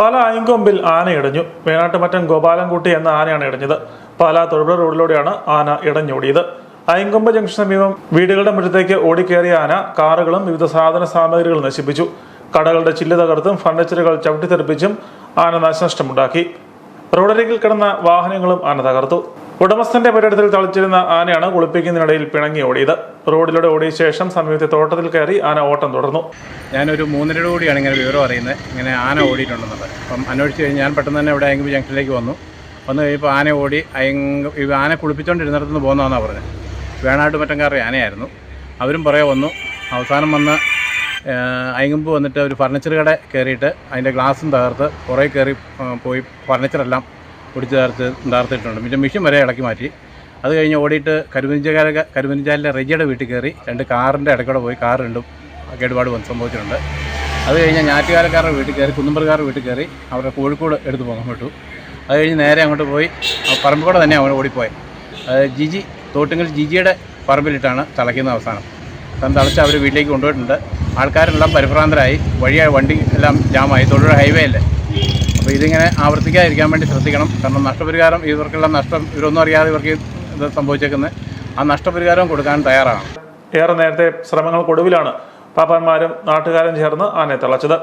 പാല അയങ്കൊമ്പിൽ ആന ഇടഞ്ഞു. വേണാട്ടുമറ്റം ഗോപാലൻകുട്ടി എന്ന ആനയാണ് ഇടഞ്ഞത്. പാല തൊടുപുഴ റോഡിലൂടെയാണ് ആന ഇടഞ്ഞോടിയത്. അയങ്കൊമ്പ് ജംഗ്ഷൻ സമീപം വീടുകളുടെ മുറ്റത്തേക്ക് ഓടിക്കേറിയ ആന കാറുകളും വിവിധ സാധന സാമഗ്രികളും നശിപ്പിച്ചു. കടകളുടെ ചില്ല് തകർത്തും ഫർണിച്ചറുകൾ ചവിട്ടിത്തെറിപ്പിച്ചും ആന നാശനഷ്ടമുണ്ടാക്കി. റോഡരികിൽ കിടന്ന വാഹനങ്ങളും ആന തകർത്തു. ഉടമസ്ഥന്റെ പര്യടത്തിൽ തളിച്ചിരുന്ന ആനയാണ് കുളിപ്പിക്കുന്നതിനിടയിൽ പിണങ്ങി ഓടിയത്. റോഡിലൂടെ ഓടിയ ശേഷം സമീപത്തെ തോട്ടത്തിൽ കയറി ആന ഓട്ടം തുടർന്നു. ഞാനൊരു മൂന്നരയുടെ കൂടിയാണ് ഇങ്ങനെ വിവരം അറിയുന്നത്. ഇങ്ങനെ ആന ഓടിയിട്ടുണ്ടെന്നുള്ളത്. അപ്പം അന്വേഷിച്ച് കഴിഞ്ഞ് ഞാൻ പെട്ടെന്ന് തന്നെ ഇവിടെ അയങ്ക് ജംഗ്ഷനിലേക്ക് വന്നു. വന്നു കഴിയുമ്പോൾ ആന ഓടി അയങ്ക ഈ ആന കുളിപ്പിച്ചുകൊണ്ടിരുന്നിടത്ത് നിന്ന് പോകുന്നതാണെന്നാണ് പറഞ്ഞത്. വേണാട്ട് മറ്റംകാരുടെ ആനയായിരുന്നു. അവരും പുറകെ വന്നു. അവസാനം വന്ന് അയങ്കുമ്പ് വന്നിട്ട് ഒരു ഫർണിച്ചർ കട കയറിയിട്ട് അതിന്റെ ഗ്ലാസും തകർത്ത് കുറേ കയറി പോയി ഫർണിച്ചറെല്ലാം പൊടിച്ച് തകർത്ത് തകർത്തിട്ടുണ്ട്. പിന്നെ മിഷൻ വരെ ഇളക്കി മാറ്റി. അത് കഴിഞ്ഞ് ഓടിയിട്ട് കരുവഞ്ചാല കരുവഞ്ചാലിലെ റെജിയുടെ വീട്ടിൽ കയറി രണ്ട് കാറിന്റെ ഇടയ്ക്കൂടെ പോയി കാർ രണ്ടും കേടുപാട് വന്ന് സംഭവിച്ചിട്ടുണ്ട്. അത് കഴിഞ്ഞ് ഞാറ്റുകാലക്കാരുടെ വീട്ടിൽ കയറി കുന്നുമ്പർക്കാരുടെ വീട്ടിൽ കയറി അവരുടെ കോഴിക്കോട് എടുത്ത് പോകാൻ വിട്ടു അത് കഴിഞ്ഞ് നേരെ അങ്ങോട്ട് പോയി പറമ്പിക്കൂടെ തന്നെ അവൻ ഓടിപ്പോയി ജിജി തോട്ടുങ്കൽ ജിജിയുടെ പറമ്പിലിട്ടാണ് തളയ്ക്കുന്ന അവസാനം. തൻ തളച്ച് അവർ വീട്ടിലേക്ക് കൊണ്ടുപോയിട്ടുണ്ട്. ആൾക്കാരെല്ലാം പരിഭ്രാന്തരായി. വഴിയായി വണ്ടി എല്ലാം ജാമായി തൊഴിലുടെ ഹൈവേ അല്ലേ? അപ്പോൾ ഇതിങ്ങനെ ആവർത്തിക്കാതിരിക്കാൻ വേണ്ടി ശ്രദ്ധിക്കണം. കാരണം നഷ്ടപരിഹാരം ഇവർക്കുള്ള നഷ്ടം ഇവരൊന്നും അറിയാതെ ഇവർക്ക് ഇത് സംഭവിച്ചേക്കുന്നത് ആ നഷ്ടപരിഹാരം കൊടുക്കാൻ തയ്യാറാണ്. ഏറെ നേരത്തെ ശ്രമങ്ങൾക്കൊടുവിലാണ് പാപ്പന്മാരും നാട്ടുകാരും ചേർന്ന് ആനയെ തളച്ചത്.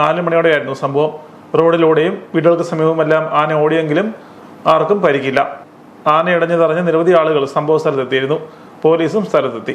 നാല് മണിയോടെയായിരുന്നു സംഭവം. റോഡിലൂടെയും വീടുകൾക്ക് സമീപമെല്ലാം ആന ഓടിയെങ്കിലും ആർക്കും പരിക്കില്ല. ആന ഇടഞ്ഞു തറഞ്ഞ് നിരവധി ആളുകൾ സംഭവ സ്ഥലത്തെത്തിയിരുന്നു. പോലീസും സ്ഥലത്തെത്തി.